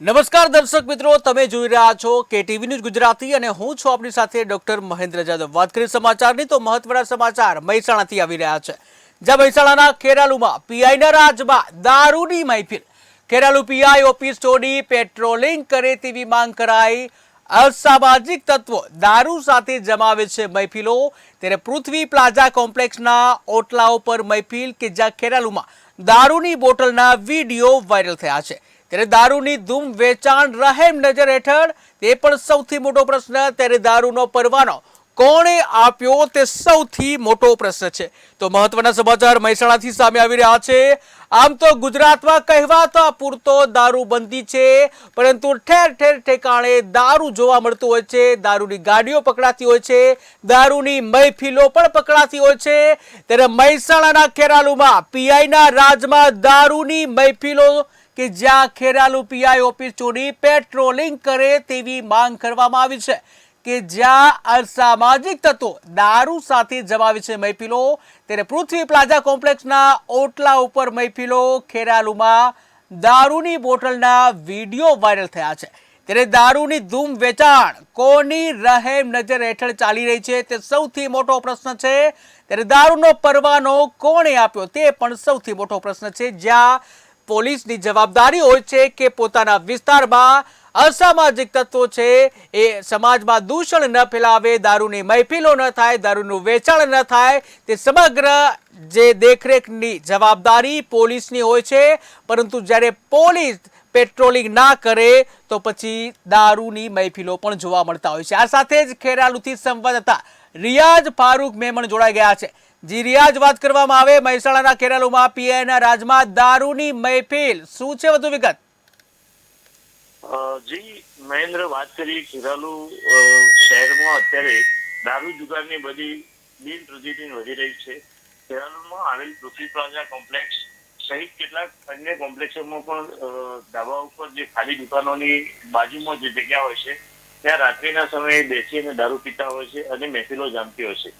નમસ્કાર દર્શક મિત્રો, તમે જોઈ રહ્યા છો કે ટીવી ન્યૂઝ ગુજરાતી અને હું છું આપની સાથે ડોક્ટર મહેન્દ્ર જાદવ. વાત કરીએ સમાચારની તો મહત્વના સમાચાર મહેસાણાથી આવી રહ્યા છે. જ્યાં મહેસાણાના ખેરાલુમાં પીઆઈના રાજમાં દારૂની મહેફિલ. ખેરાલુ પીઆઈ ઓફિસ છોડી પેટ્રોલિંગ કરે તેવી માંગ કરાઈ. અસામાજિક તત્વો દારૂ સાથે જમાવે છે મહેફિલો. ત્યારે પૃથ્વી પ્લાઝા કોમ્પ્લેક્સના ઓટલાઓ પર મહેફિલ કે જ્યાં ખેરાલુમાં દારૂની બોટલના વીડિયો વાયરલ થયા છે. ત્યારે દારૂની ધૂમ વેચાણ રહેમ નજર હેઠળ. તે પણ સૌથી મોટો પ્રશ્ન. ત્યારે દારૂનો પરવાનો કોણે આપ્યો તે સૌથી મોટો પ્રશ્ન છે. તો મહત્વના સમાચાર મહેસાણાથી સામે આવી રહ્યા છે. આમ તો ગુજરાતમાં કહેવાતા પૂરતો દારૂબંધી છે, પરંતુ ઠેર ઠેર ઠેકાણે દારૂ જોવા મળતું હોય છે, દારૂની ગાડીઓ પકડાતી હોય છે, દારૂની મહેફિલો પણ પકડાતી હોય છે. ત્યારે મહેસાણાના ખેરાલુમાં પીઆઈના રાજમાં દારૂની મહેફિલો કે જ્યાં ખેરાલુ પીઆઈ ઓફિસ ચોરી પેટ્રોલિંગ કરે તેવી માંગ કરવામાં આવી છે. કે જ્યાં અસામાજિક તત્વો દારૂ સાથે જમાવે છે મહેફિલો, ત્યારે પૃથ્વી પ્લાઝા કોમ્પ્લેક્સના ઓટલા ઉપર મહેફિલો ખેરાલુમાં દારૂની બોટલના વીડિયો વાયરલ થયા છે. ત્યારે દારૂની ધૂમ વેચાણ કોની રહેમ નજર હેઠળ ચાલી રહી છે તે સૌથી મોટો પ્રશ્ન છે. ત્યારે દારૂનો પરવાનો કોણે આપ્યો તે પણ સૌથી મોટો પ્રશ્ન છે. જ્યાં પોલીસની જવાબદારી હોય છે કે પોતાના વિસ્તારમાં અસામાજિક તત્વો છે. એ સમાજમાં દૂષણ ન ફેલાવે, દારૂની મહેફિલો ન થાય, દારૂનું વેચાણ ન થાય. તે સમગ્ર જે દેખરેખની જવાબદારી પોલીસની હોય છે. પરંતુ જ્યારે પોલીસ પેટ્રોલિંગ ના કરે, તો પછી દારૂની મહેફિલો પણ જોવા મળતા હોય છે. આ સાથે જ ખેરાલુથી સંવાદદાતા રિયાઝ ફારૂક મેમણ જોડાઈ ગયા છે. જી, રિયાઝ વાત કરવામાં આવે મહેસાણાના કેરાલુમાં પીઆઈના રાજમાં દારૂની મહેફિલ. શું છે વધુ વિગત? જી, મહેન્દ્ર વાત કરીએ ખેરાલુ શહેરમાં અત્યારે દારૂ જુગારની બધી બિન પ્રતિદિન વધી રહી છે. ખેરાલુમાં આવેલ પૃથ્વી પ્લાઝા કોમ્પ્લેક્સ સહિત કેટલાક અન્ય કોમ્પ્લેક્ષોમાં પણ ધાબા ઉપર જે ખાલી દુકાનોની બાજુમાં જે જગ્યા હોય છે ત્યાં રાત્રિના સમયે બેસી અને દારૂ પીતા હોય છે અને મહેફિલો જામતી હોય છે.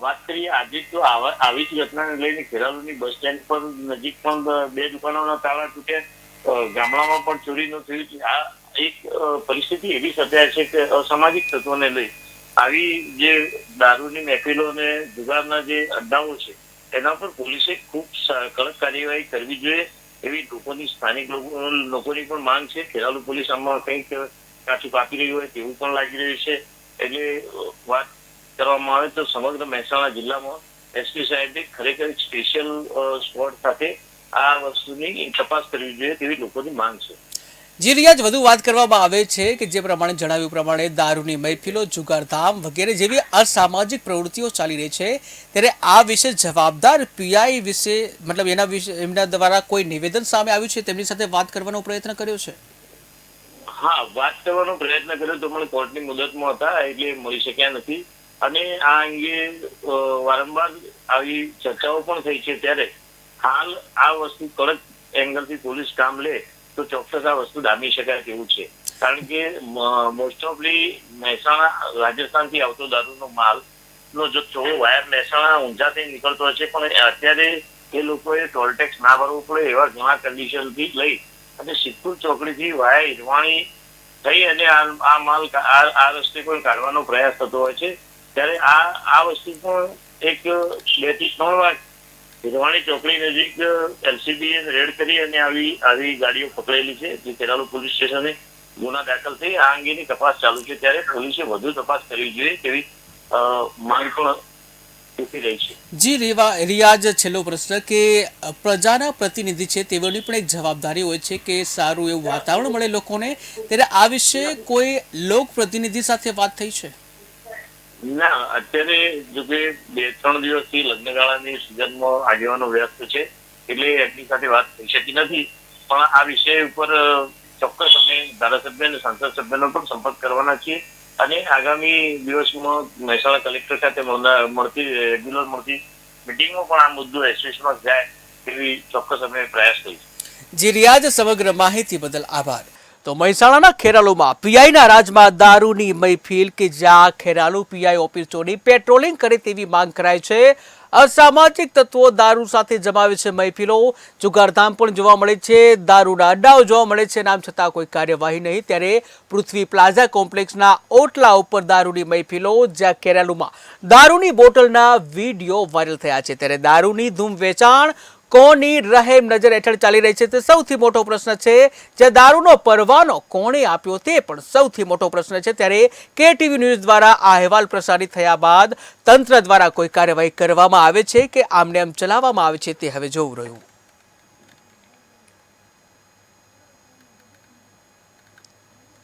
વાત કરીએ આજે તો આવી જ ઘટનાને લઈને ખેરાલુની બસ સ્ટેન્ડ પર નજીક પણ બે દુકાનોના તાળા તૂટ્યા. ગામડામાં પણ ચોરીનું થયું આ એક પરિસ્થિતિ એવી સર્જાય છે કે અસામાજિક તત્વોને લઈ આવી જે દારૂની મહેફિલો અને જુગારના જે અડ્ડાઓ છે, એના પર પોલીસે ખૂબ કડક કાર્યવાહી કરવી જોઈએ એવી લોકોની સ્થાનિક લોકો- લોકોની પણ માંગ છે. ખેરાલુ પોલીસ આમાં કંઈક કાચું કાપી રહ્યું હોય તેવું પણ લાગી રહ્યું છે. એટલે વાત કરવામાં આવે તો સમગ્ર મહેસાણા જિલ્લામાં એસપી સાહેબે ખરેખર સ્પેશિયલ સ્પોટ સાથે આ વસ્તુની તપાસ કરવી જોઈએ તેવી લોકોની માંગ છે. જે રિયાજ વધુ વાત કરવામાં આવે છે કે જે પ્રમાણે જણાવ્યું પ્રમાણે દારૂની મહેફિલો, જુગારધામ વગેરે જેવી અસામાજિક પ્રવૃત્તિઓ ચાલી રહી છે, ત્યારે આ વિશે જવાબદાર પીઆઈ વિશે, મતલબ એના વિશે, એમના દ્વારા કોઈ નિવેદન સામે આવ્યું છે? તેમની સાથે વાત કરવાનો પ્રયત્ન કર્યો છે. હા, વાત કરવાનો પ્રયત્ન કર્યો તો પણ કોર્ટની મુદતમાં હતા, એટલે મળી શક્યા નથી. અને આ અંગે વારંવાર આવી ચર્ચાઓ પણ થઈ છે. ત્યારે હાલ આ વસ્તુ કડક એંગલથી પોલીસ કામ લે તો ચોક્કસ આ વસ્તુ દામી શકાય તેવું છે. કારણ કે મોસ્ટ ઓફલી મહેસાણા, રાજસ્થાનથી આવતો દારૂનો માલ નો જથ્થો વાયર મહેસાણા ઊંઝાથી નીકળતો હશે, પણ અત્યારે એ લોકોએ ટોલ ટેક્સ ના ભરવો પડે એવા ઘણા કન્ડિશનથી લઈ અને સિદ્ધપુર ચોકડીથી વાયા ઈરવાણી થઈ અને આ માલ આ રસ્તે પણ કાઢવાનો પ્રયાસ થતો હોય છે. ત્યારે આ આ વસ્તુ પણ એક બેથી ત્રણ વાર હિરવાણી ચોકડી નજીક એલસીબી રેડ કરી અને આવી આવી ગાડીઓ પકડેલી છે. જે કેરાલુ પોલીસ સ્ટેશને ગુના દાખલ થઈ. આ અંગેની તપાસ ચાલુ છે. ત્યારે પોલીસે વધુ તપાસ કરવી જોઈએ તેવી માંગ પણ ઉઠી રહી છે. જી રેવા રિયાઝ છેલ્લો પ્રશ્ન કે પ્રજાના પ્રતિનિધિ છે તેઓની પણ એક જવાબદારી હોય છે કે સારું એવું વાતાવરણ મળે લોકોને. ત્યારે આ વિશે કોઈ લોક પ્રતિનિધિ સાથે વાત થઈ છે? ના અત્યારે જો કે બે ત્રણ દિવસથી લગ્નગાળાની સિઝનમાં આગેવાનો વ્યસ્ત છે એટલે એમની સાથે વાત થઈ શકી નથી. પણ આ વિષય ઉપર ચોક્કસ અમે ધારાસભ્ય અને સંસદ સભ્યનો પણ સંપર્ક કરવાના છીએ. અને આગામી દિવસમાં મહેસાણા કલેક્ટર સાથે મળતી રેગ્યુલર મળતી મિટિંગમાં પણ આ મુદ્દો એસોસિએશનમાં જાય એવી ચોક્કસ અમે પ્રયાસ કરીશું. જી રિયાજ સમગ્ર માહિતી બદલ આભાર. તો મહેસાણાના ખેરાલુમાં પીઆઈના રાજમાં દારૂની મહેફિલ કે જ્યાં ખેરાલુ પીઆઈ ઓફિસોની પેટ્રોલિંગ કરે તેવી માંગ કરાય છે. અસામાજિક તત્વો દારૂ સાથે જમાવે છે મહેફિલો. જુગારધામ પણ જોવા મળે છે. દારૂના અડ્ડાઓ જોવા મળે છે. નામ છતાં કોઈ કાર્યવાહી નહીં. ત્યારે પૃથ્વી પ્લાઝા કોમ્પ્લેક્સના ઓટલા ઉપર દારૂની મહેફિલો, જ્યાં કેરાલુમાં દારૂની બોટલના વીડિયો વાયરલ થયા છે. ત્યારે દારૂની ધૂમ વેચાણ કોની રહેમ નજર હેઠળ ચાલી રહી છે તે સૌથી મોટો પ્રશ્ન છે. જે દારૂનો પરવાનો કોણે આપ્યો તે પણ સૌથી મોટો પ્રશ્ન છે. ત્યારે કે ટીવી ન્યૂઝ દ્વારા આ અહેવાલ પ્રસારિત થયા બાદ તંત્ર દ્વારા કોઈ કાર્યવાહી કરવામાં આવે છે કે આમને આમ ચલાવવામાં આવે છે તે હવે જોવું રહ્યું.